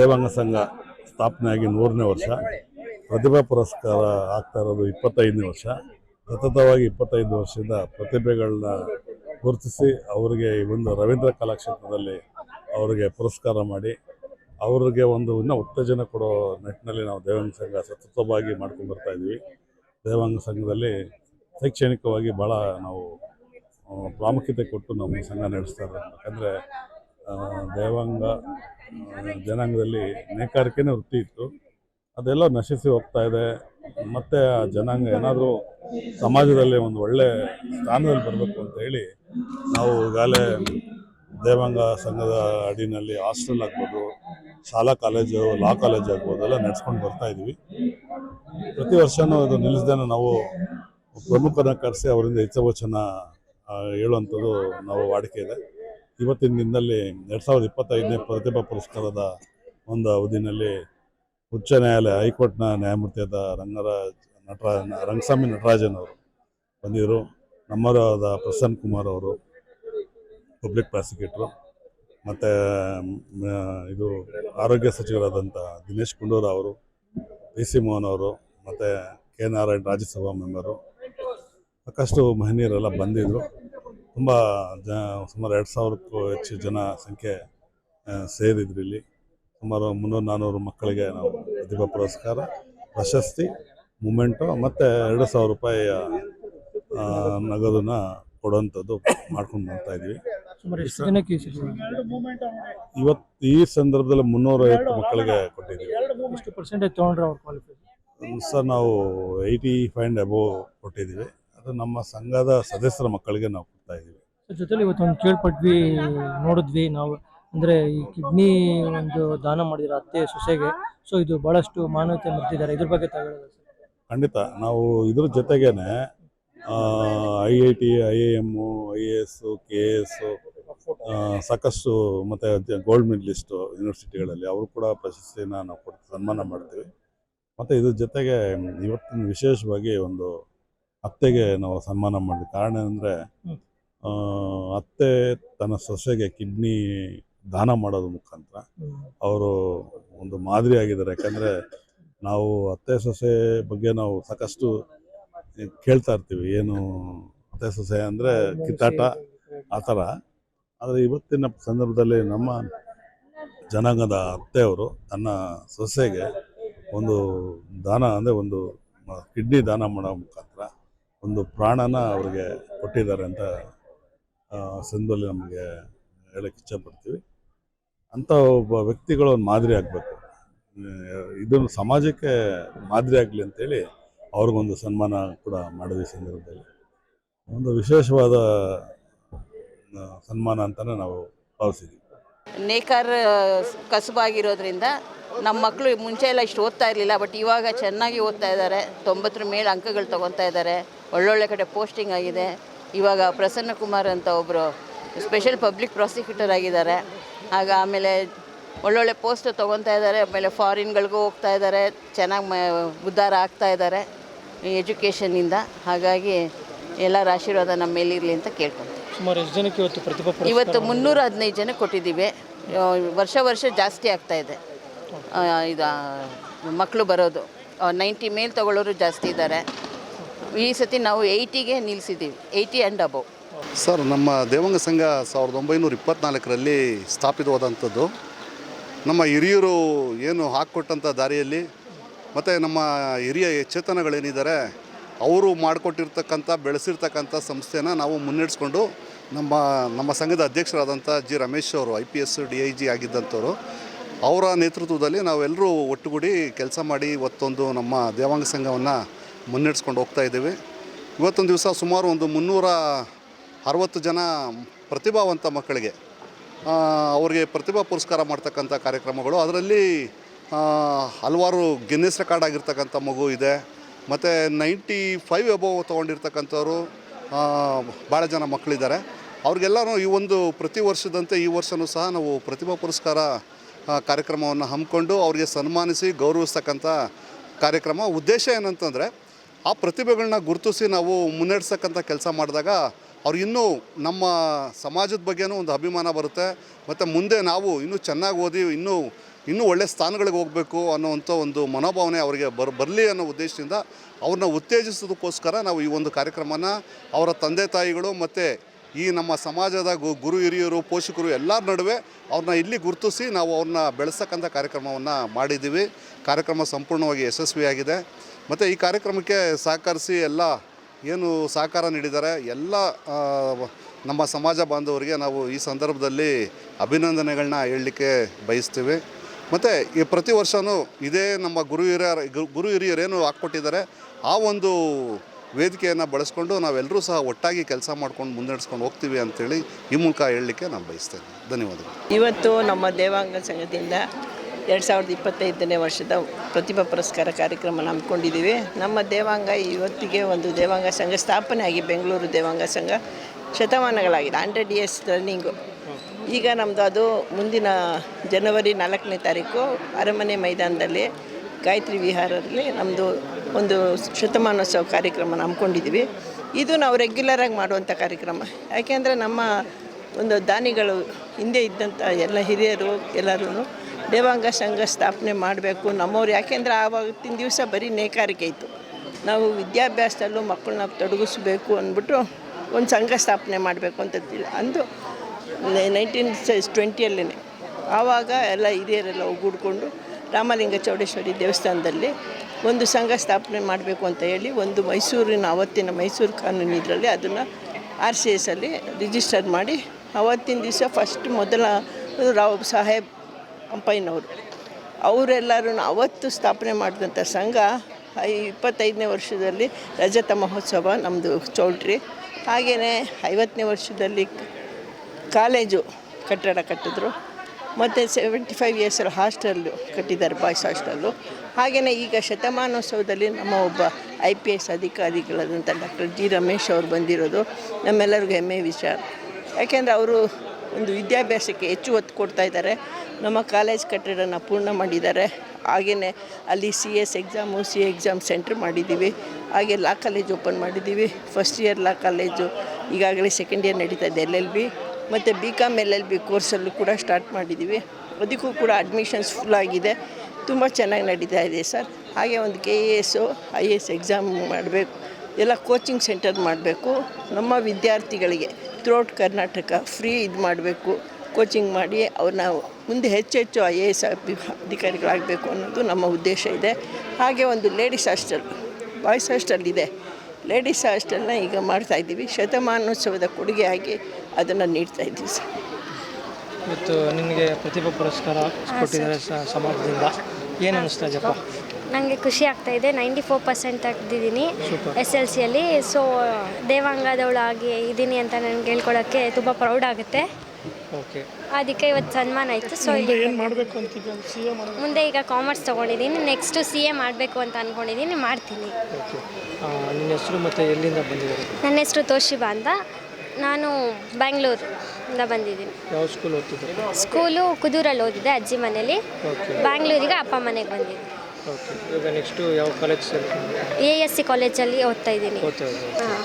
ದೇವಾಂಗ ಸಂಘ ಸ್ಥಾಪನೆಯಾಗಿ ನೂರನೇ ವರ್ಷ. ಪ್ರತಿಭಾ ಪುರಸ್ಕಾರ ಆಗ್ತಾ ಇರೋದು ಇಪ್ಪತ್ತೈದನೇ ವರ್ಷ. ಸತತವಾಗಿ ಇಪ್ಪತ್ತೈದು ವರ್ಷದ ಪ್ರತಿಭೆಗಳನ್ನ ಗುರುತಿಸಿ ಅವರಿಗೆ ಒಂದು ರವೀಂದ್ರ ಕಲಾಕ್ಷೇತ್ರದಲ್ಲಿ ಅವರಿಗೆ ಪುರಸ್ಕಾರ ಮಾಡಿ, ಅವರಿಗೆ ಒಂದು ಇನ್ನೂ ಉತ್ತೇಜನ ಕೊಡೋ ನಿಟ್ಟಿನಲ್ಲಿ ನಾವು ದೇವಾಂಗ ಸಂಘ ಸತತವಾಗಿ ಮಾಡ್ಕೊಂಡು ಬರ್ತಾ ಇದ್ವಿ. ದೇವಾಂಗ ಸಂಘದಲ್ಲಿ ಶೈಕ್ಷಣಿಕವಾಗಿ ಭಾಳ ನಾವು ಪ್ರಾಮುಖ್ಯತೆ ಕೊಟ್ಟು ನಮ್ಮ ಸಂಘ ನಡೆಸ್ತಾ ಇರೋದು ಯಾಕಂದರೆ ದೇವಾಂಗ ಜನಾಂಗದಲ್ಲಿ ನೇಕಾರಿಕೆನೇ ವೃತ್ತಿ ಇತ್ತು. ಅದೆಲ್ಲ ನಶಿಸಿ ಹೋಗ್ತಾ ಇದೆ. ಮತ್ತು ಆ ಜನಾಂಗ ಏನಾದರೂ ಸಮಾಜದಲ್ಲಿ ಒಂದು ಒಳ್ಳೆ ಸ್ಥಾನದಲ್ಲಿ ಬರಬೇಕು ಅಂತ ಹೇಳಿ ನಾವು ಈಗಾಗಲೇ ದೇವಾಂಗ ಸಂಘದ ಅಡಿನಲ್ಲಿ ಹಾಸ್ಟೆಲ್ ಆಗ್ಬೋದು, ಶಾಲಾ ಕಾಲೇಜು, ಲಾ ಕಾಲೇಜ್ ಆಗ್ಬೋದು ಎಲ್ಲ ನಡೆಸ್ಕೊಂಡು ಬರ್ತಾ ಇದ್ದೀವಿ. ಪ್ರತಿ ವರ್ಷವೂ ಇದು ನಿಲ್ಲಿಸ್ದೇನೆ ನಾವು ಪ್ರಮುಖರನ್ನ ಕರೆಸಿ ಅವರಿಂದ ಹಿತವಚನ ಹೇಳುವಂಥದ್ದು ನಾವು ವಾಡಿಕೆ ಇದೆ. ಇವತ್ತಿನ ದಿನದಲ್ಲಿ ಎರಡು ಸಾವಿರದ ಇಪ್ಪತ್ತೈದನೇ ಪ್ರತಿಭಾ ಪುರಸ್ಕಾರದ ಒಂದು ಅವಧಿನಲ್ಲಿ ಉಚ್ಚ ನ್ಯಾಯಾಲಯ, ಹೈಕೋರ್ಟ್ನ ನ್ಯಾಯಮೂರ್ತಿಯಾದ ರಂಗರಾಜ್ ನಟರಾಜ್, ರಂಗಸ್ವಾಮಿ ನಟರಾಜನ್ ಅವರು ಬಂದಿದ್ದರು. ನಮ್ಮವರಾದ ಪ್ರಸನ್ನ ಕುಮಾರ್ ಅವರು ಪಬ್ಲಿಕ್ ಪ್ರಾಸಿಕ್ಯೂಟ್ರು ಮತ್ತು ಇದು ಆರೋಗ್ಯ ಸಚಿವರಾದಂಥ ದಿನೇಶ್ ಗುಂಡೂರಾವ್ ಅವರು ಪಿ ಸಿ ಮೋಹನ್ ಅವರು ಮತ್ತು ಕೆ ನಾರಾಯಣ್ ರಾಜ್ಯಸಭಾ ಮೆಂಬರು. ಸಾಕಷ್ಟು ಮಹನೀಯರೆಲ್ಲ ಬಂದಿದ್ದರು ತುಂಬ ಜ ಸುಮಾರು ಎರಡು ಸಾವಿರಕ್ಕೂ ಹೆಚ್ಚು ಜನ ಸಂಖ್ಯೆ ಸೇರಿದ್ರು ಇಲ್ಲಿ. ಸುಮಾರು ಮುನ್ನೂರು ನಾನ್ನೂರು ಮಕ್ಕಳಿಗೆ ನಾವು ಪ್ರತಿಭಾ ಪುರಸ್ಕಾರ ಪ್ರಶಸ್ತಿ ಮೂಮೆಂಟು ಮತ್ತು ಎರಡು ಸಾವಿರ ರೂಪಾಯಿಯ ನಗದನ್ನ ಕೊಡುವಂಥದ್ದು ಮಾಡ್ಕೊಂಡು ಬರ್ತಾ ಇದ್ವಿ? ಇವತ್ತು ಈ ಸಂದರ್ಭದಲ್ಲಿ ಮುನ್ನೂರೈವತ್ತು ಮಕ್ಕಳಿಗೆ ಕೊಟ್ಟಿದ್ದೀವಿ. ಸರ್ ನಾವು ಏಯ್ಟಿ ಫೈವ್ ಅಂಡ್ ಅಬೋವ್ ಕೊಟ್ಟಿದ್ದೀವಿ. ಅದು ನಮ್ಮ ಸಂಘದ ಸದಸ್ಯರ ಮಕ್ಕಳಿಗೆ ನಾವು ಕೊಡ್ತಾ ಇದ್ದೀವಿ. ಜೊತೆಲಿ ಇವತ್ತು ಒಂದು ಕೇಳ್ಪಟ್ವಿ ನೋಡಿದ್ವಿ ನಾವು. ಅಂದ್ರೆ ಈ ಕಿಡ್ನಿ ಒಂದು ದಾನ ಮಾಡಿದ್ರೆ ಅತ್ತೆ ಸೊಸೆಗೆ. ಸೊ ಇದು ಬಹಳಷ್ಟು ಮಾನವತೆ ಮರ್ತಿದ್ದಾರೆ ಇದ್ರ ಬಗ್ಗೆ ತಗೊಳ್ಳೋದು ಖಂಡಿತ. ನಾವು ಇದ್ರ ಜೊತೆಗೇನೆ I I T I I M I A S K S S ಸಾಕಷ್ಟು ಮತ್ತು ಗೋಲ್ಡ್ ಮೆಡಲಿಸ್ಟು ಯೂನಿವರ್ಸಿಟಿಗಳಲ್ಲಿ ಅವರು ಕೂಡ ಪ್ರಶಸ್ತಿನ ನಾವು ಕೊಟ್ಟು ಸನ್ಮಾನ ಮಾಡ್ತೀವಿ. ಮತ್ತು ಇದ್ರ ಜೊತೆಗೆ ಇವತ್ತಿನ ವಿಶೇಷವಾಗಿ ಒಂದು ಅತ್ತೆಗೆ ನಾವು ಸನ್ಮಾನ ಮಾಡಿದ್ವಿ. ಕಾರಣ ಅಂದರೆ ಅತ್ತೆ ತನ್ನ ಸೊಸೆಗೆ ಕಿಡ್ನಿ ದಾನ ಮಾಡೋದ್ರ ಮುಖಾಂತರ ಅವರು ಒಂದು ಮಾದರಿ ಆಗಿದ್ದಾರೆ. ಯಾಕಂದರೆ ನಾವು ಅತ್ತೆ ಸೊಸೆ ಬಗ್ಗೆ ನಾವು ಸಾಕಷ್ಟು ಕೇಳ್ತಾ ಇರ್ತೀವಿ. ಏನು ಅತ್ತೆ ಸೊಸೆ ಅಂದರೆ ಕಿತ್ತಾಟ ಆ ಥರ. ಆದರೆ ಇವತ್ತಿನ ಸಂದರ್ಭದಲ್ಲಿ ನಮ್ಮ ಜನಾಂಗದ ಅತ್ತೆಯವರು ತನ್ನ ಸೊಸೆಗೆ ಒಂದು ದಾನ ಅಂದರೆ ಒಂದು ಕಿಡ್ನಿ ದಾನ ಮಾಡೋ ಮುಖಾಂತರ ಒಂದು ಪ್ರಾಣನ ಅವ್ರಿಗೆ ಕೊಟ್ಟಿದ್ದಾರೆ ಅಂತ ಆ, ಸಂದರ್ಭದಲ್ಲಿ ನಮಗೆ ಹೇಳಕ್ಕೆ ಇಚ್ಛಪಡ್ತೀವಿ ಅಂಥ ಒಬ್ಬ ವ್ಯಕ್ತಿಗಳು ಒಂದು ಮಾದರಿ ಆಗಬೇಕು. ಇದನ್ನು ಸಮಾಜಕ್ಕೆ ಮಾದರಿ ಆಗಲಿ ಅಂತೇಳಿ ಅವ್ರಿಗೊಂದು ಸನ್ಮಾನ ಕೂಡ ಮಾಡಿದ್ವಿ ಸಂದರ್ಭದಲ್ಲಿ. ಒಂದು ವಿಶೇಷವಾದ ಸನ್ಮಾನ ಅಂತಲೇ ನಾವು ಭಾವಿಸಿದ್ವಿ ನೇಕಾರ್ ಕಸುಬಾಗಿರೋದ್ರಿಂದ ನಮ್ಮ ಮಕ್ಕಳು ಮುಂಚೆ ಎಲ್ಲ ಇಷ್ಟು ಓದ್ತಾ ಇರಲಿಲ್ಲ, ಬಟ್ ಇವಾಗ ಚೆನ್ನಾಗಿ ಓದ್ತಾ ಇದ್ದಾರೆ. ತೊಂಬತ್ತರ ಮೇಲೆ ಅಂಕಗಳು ತೊಗೊತಾ ಇದ್ದಾರೆ. ಒಳ್ಳೊಳ್ಳೆ ಕಡೆ ಪೋಸ್ಟಿಂಗ್ ಆಗಿದೆ. ಇವಾಗ ಪ್ರಸನ್ನ ಕುಮಾರ್ ಅಂತ ಒಬ್ಬರು ಸ್ಪೆಷಲ್ ಪಬ್ಲಿಕ್ ಪ್ರಾಸಿಕ್ಯೂಟರ್ ಆಗಿದ್ದಾರೆ. ಆಗ ಆಮೇಲೆ ಒಳ್ಳೊಳ್ಳೆ ಪೋಸ್ಟ್ ತೊಗೊತಾ ಇದ್ದಾರೆ. ಆಮೇಲೆ ಫಾರಿನ್ಗಳಿಗೂ ಹೋಗ್ತಾ ಇದ್ದಾರೆ. ಚೆನ್ನಾಗಿ ಉದ್ಧಾರ ಆಗ್ತಾ ಇದ್ದಾರೆ ಎಜುಕೇಷನ್ನಿಂದ ಹಾಗಾಗಿ ಎಲ್ಲರ ಆಶೀರ್ವಾದ ನಮ್ಮ ಮೇಲಿರಲಿ ಅಂತ ಕೇಳ್ಕೊತೀನಿ ಸುಮಾರು ಎಷ್ಟು ಜನಕ್ಕೆ ಇವತ್ತು ಪ್ರತಿಭಾ ಪುರಸ್ಕಾರ ಇವತ್ತು ಮುನ್ನೂರ ಹದಿನೈದು ಜನ ಕೊಟ್ಟಿದ್ದೀವಿ. ಆ, ವರ್ಷ ವರ್ಷ ಜಾಸ್ತಿ ಆಗ್ತಾ ಇದೆ. ಆ, ಇದು ಮಕ್ಕಳು ಬರೋದು. ನೈಂಟಿ ಮೇಲ್ ತಗೊಳ್ಳೋರು ಜಾಸ್ತಿ ಇದ್ದಾರೆ. ಈ ಸತಿ ನಾವು ಏಯ್ಟಿಗೆ ನಿಲ್ಲಿಸಿದ್ದೀವಿ ಏಯ್ಟಿ ಆ್ಯಂಡ್ ಅಬೌವ್. ಸರ್ ನಮ್ಮ ದೇವಂಗ ಸಂಘ ಸಾವಿರದ ಒಂಬೈನೂರ ಇಪ್ಪತ್ನಾಲ್ಕರಲ್ಲಿ ಸ್ಥಾಪಿತವಾದಂಥದ್ದು. ನಮ್ಮ ಹಿರಿಯರು ಏನು ಹಾಕ್ಕೊಟ್ಟಂಥ ದಾರಿಯಲ್ಲಿ ಮತ್ತು ನಮ್ಮ ಹಿರಿಯ ಚೇತನಗಳೇನಿದ್ದಾರೆ ಅವರು ಮಾಡಿಕೊಟ್ಟಿರ್ತಕ್ಕಂಥ, ಬೆಳೆಸಿರ್ತಕ್ಕಂಥ ಸಂಸ್ಥೆನ ನಾವು ಮುನ್ನಡೆಸ್ಕೊಂಡು ನಮ್ಮ ನಮ್ಮ ಸಂಘದ ಅಧ್ಯಕ್ಷರಾದಂಥ ಜಿ ರಮೇಶ್ ಅವರು I P S D I G ಆಗಿದ್ದಂಥವ್ರು, ಅವರ ನೇತೃತ್ವದಲ್ಲಿ ನಾವೆಲ್ಲರೂ ಒಟ್ಟುಗೂಡಿ ಕೆಲಸ ಮಾಡಿ ಇವತ್ತೊಂದು ನಮ್ಮ ದೇವಾಂಗ ಸಂಘವನ್ನು ಮುನ್ನಡೆಸ್ಕೊಂಡು ಹೋಗ್ತಾ ಇದ್ದೀವಿ. ಇವತ್ತೊಂದು ದಿವಸ ಸುಮಾರು ಒಂದು ಮುನ್ನೂರ ಅರವತ್ತು ಜನ ಪ್ರತಿಭಾವಂತ ಮಕ್ಕಳಿಗೆ ಅವರಿಗೆ ಪ್ರತಿಭಾ ಪುರಸ್ಕಾರ ಮಾಡ್ತಕ್ಕಂಥ ಕಾರ್ಯಕ್ರಮಗಳು. ಅದರಲ್ಲಿ ಹಲವಾರು ಗಿನ್ನೆಸ್ ರೆಕಾರ್ಡ್ ಆಗಿರ್ತಕ್ಕಂಥ ಮಗು ಇದೆ. ಮತ್ತು ನೈಂಟಿ ಫೈವ್ ಅಬೋವ್ ತೊಗೊಂಡಿರ್ತಕ್ಕಂಥವ್ರು ಭಾಳ ಜನ ಮಕ್ಕಳಿದ್ದಾರೆ. ಅವ್ರಿಗೆಲ್ಲರೂ ಈ ಒಂದು ಪ್ರತಿ ವರ್ಷದಂತೆ ಈ ವರ್ಷವೂ ಸಹ ನಾವು ಪ್ರತಿಭಾ ಪುರಸ್ಕಾರ ಕಾರ್ಯಕ್ರಮವನ್ನು ಹಮ್ಮಿಕೊಂಡು ಅವರಿಗೆ ಸನ್ಮಾನಿಸಿ ಗೌರವಿಸ್ತಕ್ಕಂಥ ಕಾರ್ಯಕ್ರಮ. ಉದ್ದೇಶ ಏನಂತಂದರೆ, ಆ ಪ್ರತಿಭೆಗಳನ್ನ ಗುರುತಿಸಿ ನಾವು ಮುನ್ನಡೆಸ್ತಕ್ಕಂಥ ಕೆಲಸ ಮಾಡಿದಾಗ ಅವ್ರು ಇನ್ನೂ ನಮ್ಮ ಸಮಾಜದ ಬಗ್ಗೆನೂ ಒಂದು ಅಭಿಮಾನ ಬರುತ್ತೆ. ಮತ್ತು ಮುಂದೆ ನಾವು ಇನ್ನೂ ಚೆನ್ನಾಗಿ ಓದಿ, ಇನ್ನೂ ಇನ್ನೂ ಒಳ್ಳೆ ಸ್ಥಾನಗಳಿಗೆ ಹೋಗಬೇಕು ಅನ್ನೋವಂಥ ಒಂದು ಮನೋಭಾವನೆ ಅವರಿಗೆ ಬರ್, ಬರಲಿ ಅನ್ನೋ ಉದ್ದೇಶದಿಂದ ಅವ್ರನ್ನ ಉತ್ತೇಜಿಸೋದಕ್ಕೋಸ್ಕರ ನಾವು ಈ ಒಂದು ಕಾರ್ಯಕ್ರಮನ ಅವರ ತಂದೆ ತಾಯಿಗಳು ಮತ್ತು ಈ ನಮ್ಮ ಸಮಾಜದ ಗುರು ಹಿರಿಯರು, ಪೋಷಕರು ಎಲ್ಲರ ನಡುವೆ ಅವ್ರನ್ನ ಇಲ್ಲಿ ಗುರುತಿಸಿ ನಾವು ಅವ್ರನ್ನ ಬೆಳೆಸಕ್ಕಂಥ ಕಾರ್ಯಕ್ರಮವನ್ನು ಮಾಡಿದ್ದೀವಿ. ಕಾರ್ಯಕ್ರಮ ಸಂಪೂರ್ಣವಾಗಿ ಯಶಸ್ವಿಯಾಗಿದೆ. ಮತ್ತು ಈ ಕಾರ್ಯಕ್ರಮಕ್ಕೆ ಸಹಕರಿಸಿ ಎಲ್ಲ ಏನು ಸಹಕಾರ ನೀಡಿದ್ದಾರೆ, ಎಲ್ಲ ನಮ್ಮ ಸಮಾಜ ಬಾಂಧವರಿಗೆ ನಾವು ಈ ಸಂದರ್ಭದಲ್ಲಿ ಅಭಿನಂದನೆಗಳನ್ನ ಹೇಳಲಿಕ್ಕೆ ಬಯಸ್ತೀವಿ. ಮತ್ತು ಈ ಪ್ರತಿ ವರ್ಷವೂ ಇದೇ ನಮ್ಮ ಗುರು ಹಿರಿಯರ, ಗುರು ಹಿರಿಯರೇನು ಹಾಕ್ಕೊಟ್ಟಿದ್ದಾರೆ, ಆ ಒಂದು ವೇದಿಕೆಯನ್ನು ಬಳಸ್ಕೊಂಡು ನಾವೆಲ್ಲರೂ ಸಹ ಒಟ್ಟಾಗಿ ಕೆಲಸ ಮಾಡ್ಕೊಂಡು ಮುನ್ನಡೆಸ್ಕೊಂಡು ಹೋಗ್ತೀವಿ ಅಂತೇಳಿ ಈ ಮೂಲಕ ಹೇಳಲಿಕ್ಕೆ ನಾನು ಬಯಸ್ತೇನೆ. ಧನ್ಯವಾದಗಳು. ಇವತ್ತು ನಮ್ಮ ದೇವಾಂಗ ಸಂಘದಿಂದ ಎರಡು ಸಾವಿರದ ಇಪ್ಪತ್ತೈದನೇ ವರ್ಷದ ಪ್ರತಿಭಾ ಪುರಸ್ಕಾರ ಕಾರ್ಯಕ್ರಮ ಹಮ್ಮಿಕೊಂಡಿದ್ದೀವಿ. ನಮ್ಮ ದೇವಾಂಗ ಇವತ್ತಿಗೆ ಒಂದು ದೇವಾಂಗ ಸಂಘ ಸ್ಥಾಪನೆ ಆಗಿ ಬೆಂಗಳೂರು ದೇವಾಂಗ ಸಂಘ ಶತಮಾನಗಳಾಗಿದೆ, ಹಂಡ್ರೆಡ್ ಇಯರ್ಸ್ ರನ್ನಿಂಗು ಈಗ ನಮ್ಮದು ಅದು ಮುಂದಿನ ಜನವರಿ ನಾಲ್ಕನೇ ತಾರೀಕು ಅರಮನೆ ಮೈದಾನದಲ್ಲಿ ಗಾಯತ್ರಿ ವಿಹಾರದಲ್ಲಿ ನಮ್ಮದು ಒಂದು ಶತಮಾನೋತ್ಸವ ಕಾರ್ಯಕ್ರಮ ಹಮ್ಮಿಕೊಂಡಿದ್ವಿ ಇದು ನಾವು ರೆಗ್ಯುಲರಾಗಿ ಮಾಡುವಂಥ ಕಾರ್ಯಕ್ರಮ. ಯಾಕೆಂದರೆ ನಮ್ಮ ಒಂದು ದಾನಿಗಳು ಹಿಂದೆ ಇದ್ದಂಥ ಎಲ್ಲ ಹಿರಿಯರು ಎಲ್ಲರೂ ದೇವಾಂಗ ಸಂಘ ಸ್ಥಾಪನೆ ಮಾಡಬೇಕು ನಮ್ಮವ್ರು. ಯಾಕೆಂದರೆ ಆವತ್ತಿನ ದಿವಸ ಬರೀ ನೇಕಾರಿಕೆ ಇತ್ತು. ನಾವು ವಿದ್ಯಾಭ್ಯಾಸದಲ್ಲೂ ಮಕ್ಕಳನ್ನ ತೊಡಗಿಸ್ಬೇಕು ಅಂದ್ಬಿಟ್ಟು ಒಂದು ಸಂಘ ಸ್ಥಾಪನೆ ಮಾಡಬೇಕು ಅಂತ ಅಂದು ನೈನ್ಟೀನ್ ಟ್ವೆಂಟಿಯಲ್ಲೇ ಆವಾಗ ಎಲ್ಲ ಹಿರಿಯರೆಲ್ಲ ಒಗ್ಗೂಡ್ಕೊಂಡು ರಾಮಲಿಂಗ ಚೌಡೇಶ್ವರಿ ದೇವಸ್ಥಾನದಲ್ಲಿ ಒಂದು ಸಂಘ ಸ್ಥಾಪನೆ ಮಾಡಬೇಕು ಅಂತ ಹೇಳಿ ಒಂದು ಮೈಸೂರಿನ, ಅವತ್ತಿನ ಮೈಸೂರು ಕಾನೂನು ಇದರಲ್ಲಿ ಅದನ್ನು ಆರ್ ಸಿ ಎಸ್ಸಲ್ಲಿ ರಿಜಿಸ್ಟರ್ ಮಾಡಿ ಅವತ್ತಿನ ದಿವಸ ಫಸ್ಟ್ ಮೊದಲ ರಾವ್ ಸಾಹೇಬ್ ಅಂಪೈನವರು. ಅವರೆಲ್ಲರೂ ಅವತ್ತು ಸ್ಥಾಪನೆ ಮಾಡಿದಂಥ ಸಂಘ ಐ ಇಪ್ಪತ್ತೈದನೇ ವರ್ಷದಲ್ಲಿ ರಜತ ಮಹೋತ್ಸವ ನಮ್ಮದು ಚೌಲ್ಟ್ರಿ. ಹಾಗೆಯೇ ಐವತ್ತನೇ ವರ್ಷದಲ್ಲಿ ಕಾಲೇಜು ಕಟ್ಟಡ ಕಟ್ಟಿದ್ರು. ಮತ್ತು ಸೆವೆಂಟಿ ಫೈವ್ ಇಯರ್ಸ್ ಹಾಸ್ಟೆಲ್ಲು ಕಟ್ಟಿದ್ದಾರೆ ಬಾಯ್ಸ್ ಹಾಸ್ಟೆಲ್ಲು ಹಾಗೆಯೇ ಈಗ ಶತಮಾನೋತ್ಸವದಲ್ಲಿ ನಮ್ಮ ಒಬ್ಬ ಐ ಪಿ ಎಸ್ ಅಧಿಕಾರಿಗಳಾದಂಥ ಡಾಕ್ಟರ್ ಜಿ ರಮೇಶ್ ಅವರು ಬಂದಿರೋದು. ನಮ್ಮೆಲ್ಲರಿಗೂ ಹೆಮ್ಮೆ ವಿಚಾರ ಯಾಕೆಂದರೆ ಅವರು ಒಂದು ವಿದ್ಯಾಭ್ಯಾಸಕ್ಕೆ ಹೆಚ್ಚು ಒತ್ತು ಕೊಡ್ತಾ ಇದ್ದಾರೆ. ನಮ್ಮ ಕಾಲೇಜ್ ಕಟ್ಟಡನ ಪೂರ್ಣ ಮಾಡಿದ್ದಾರೆ. ಹಾಗೆಯೇ ಅಲ್ಲಿ C S exam C exam centre ಮಾಡಿದ್ದೀವಿ. ಹಾಗೆ ಲಾ ಕಾಲೇಜ್ ಓಪನ್ ಮಾಡಿದ್ದೀವಿ. ಫಸ್ಟ್ ಇಯರ್ ಲಾ ಕಾಲೇಜು ಈಗಾಗಲೇ ಸೆಕೆಂಡ್ ಇಯರ್ ನಡೀತಾ ಇದೆ ಎಲ್ ಎಲ್ ಬಿ ಮತ್ತು B com L L B ಕೋರ್ಸಲ್ಲೂ ಕೂಡ ಸ್ಟಾರ್ಟ್ ಮಾಡಿದ್ದೀವಿ ಅದಕ್ಕೂ ಕೂಡ ಅಡ್ಮಿಷನ್ಸ್ ಫುಲ್ ಆಗಿದೆ. ತುಂಬ ಚೆನ್ನಾಗಿ ನಡೀತಾ ಇದೆ ಸರ್ ಹಾಗೆ ಒಂದು K A S I A S exam ಮಾಡಬೇಕು. ಎಲ್ಲ ಕೋಚಿಂಗ್ ಸೆಂಟರ್ ಮಾಡಬೇಕು. ನಮ್ಮ ವಿದ್ಯಾರ್ಥಿಗಳಿಗೆ ಥ್ರೂಔಟ್ ಕರ್ನಾಟಕ ಫ್ರೀ ಇದು ಮಾಡಬೇಕು. ಕೋಚಿಂಗ್ ಮಾಡಿ ಅವ್ರನ್ನ ಮುಂದೆ ಹೆಚ್ಚು ಹೆಚ್ಚು ಐ ಎ ಎಸ್ ಅಧಿಕಾರಿಗಳಾಗಬೇಕು ಅನ್ನೋದು ನಮ್ಮ ಉದ್ದೇಶ ಇದೆ. ಹಾಗೆ ಒಂದು ಲೇಡೀಸ್ ಹಾಸ್ಟೆಲ್ ಬಾಯ್ಸ್ ಹಾಸ್ಟೆಲ್ ಇದೆ. ಲೇಡೀಸ್ ಹಾಸ್ಟೆಲ್ನ ಈಗ ಮಾಡ್ತಾಯಿದ್ದೀವಿ ಶತಮಾನೋತ್ಸವದ ಕೊಡುಗೆಯಾಗಿ ಅದನ್ನು ನೀಡ್ತಾ ಇದ್ದೀವಿ ಸರ್. ಇವತ್ತು ನಿಮಗೆ ಪ್ರತಿಭಾ ಪುರಸ್ಕಾರ ಕೊಟ್ಟಿದ್ದಾರೆ ಸಮಾಜದಿಂದ. ಏನು ಅನಿಸ್ತಾ ಇದೆಯಪ್ಪ ನನಗೆ ಖುಷಿ ಆಗ್ತಾ ಇದೆ. ನೈಂಟಿ ಫೋರ್ ಪರ್ಸೆಂಟ್ ತೆಗ್ದಿದ್ದೀನಿ ಎಸ್ ಎಲ್ ಸಿಯಲ್ಲಿ ಸೊ ದೇವಾಂಗದವಳಾಗಿ ಇದ್ದೀನಿ ಅಂತ ನನಗೆ ಹೇಳ್ಕೊಳ್ಳೋಕ್ಕೆ ತುಂಬ ಪ್ರೌಡ್ ಆಗುತ್ತೆ. ಓಕೆ. ಅದಕ್ಕೆ ಇವತ್ತು ಸನ್ಮಾನ ಆಯಿತು. ಸೊ ಏನು ಮಾಡಬೇಕು ಅಂತಿದ್ದೆ ಸಿ ಎ ಮಾಡೋದು ಮುಂದೆ ಈಗ ಕಾಮರ್ಸ್ ತಗೊಂಡಿದ್ದೀನಿ. ನೆಕ್ಸ್ಟ್ ಸಿ ಎ ಮಾಡಬೇಕು ಅಂತ ಅಂದ್ಕೊಂಡಿದ್ದೀನಿ ಮಾಡ್ತೀನಿ. ಓಕೆ. ನಿನ್ನ ಹೆಸರು ಮತ್ತು ಎಲ್ಲಿಂದ ಬಂದಿದ್ದಾರೆ? ನನ್ನ ಹೆಸರು ತೋಶಿಬಾ ಅಂತ. ನಾನು ಬ್ಯಾಂಗ್ಳೂರಿಂದ ಬಂದಿದ್ದೀನಿ. ಯಾವ ಸ್ಕೂಲ್ ಓದ್ತಿದ್ದೆ ಸ್ಕೂಲು ಕುದೂರಲ್ಲಿ ಓದಿದೆ ಅಜ್ಜಿ ಮನೇಲಿ. ಓಕೆ. ಬ್ಯಾಂಗ್ಳೂರಿಗೆ ಅಪ್ಪ ಮನೆಗೆ ಬಂದಿದ್ದೆ ಓಕೆ. ಈಗ ನೆಕ್ಸ್ಟು ಯಾವ ಕಾಲೇಜ್ ಎ ಎಸ್ ಸಿ ಕಾಲೇಜಲ್ಲಿ ಓದ್ತಾ ಇದ್ದೀನಿ. ಓದ್ತಾ ಇದ್ದೆ ಹಾಂ.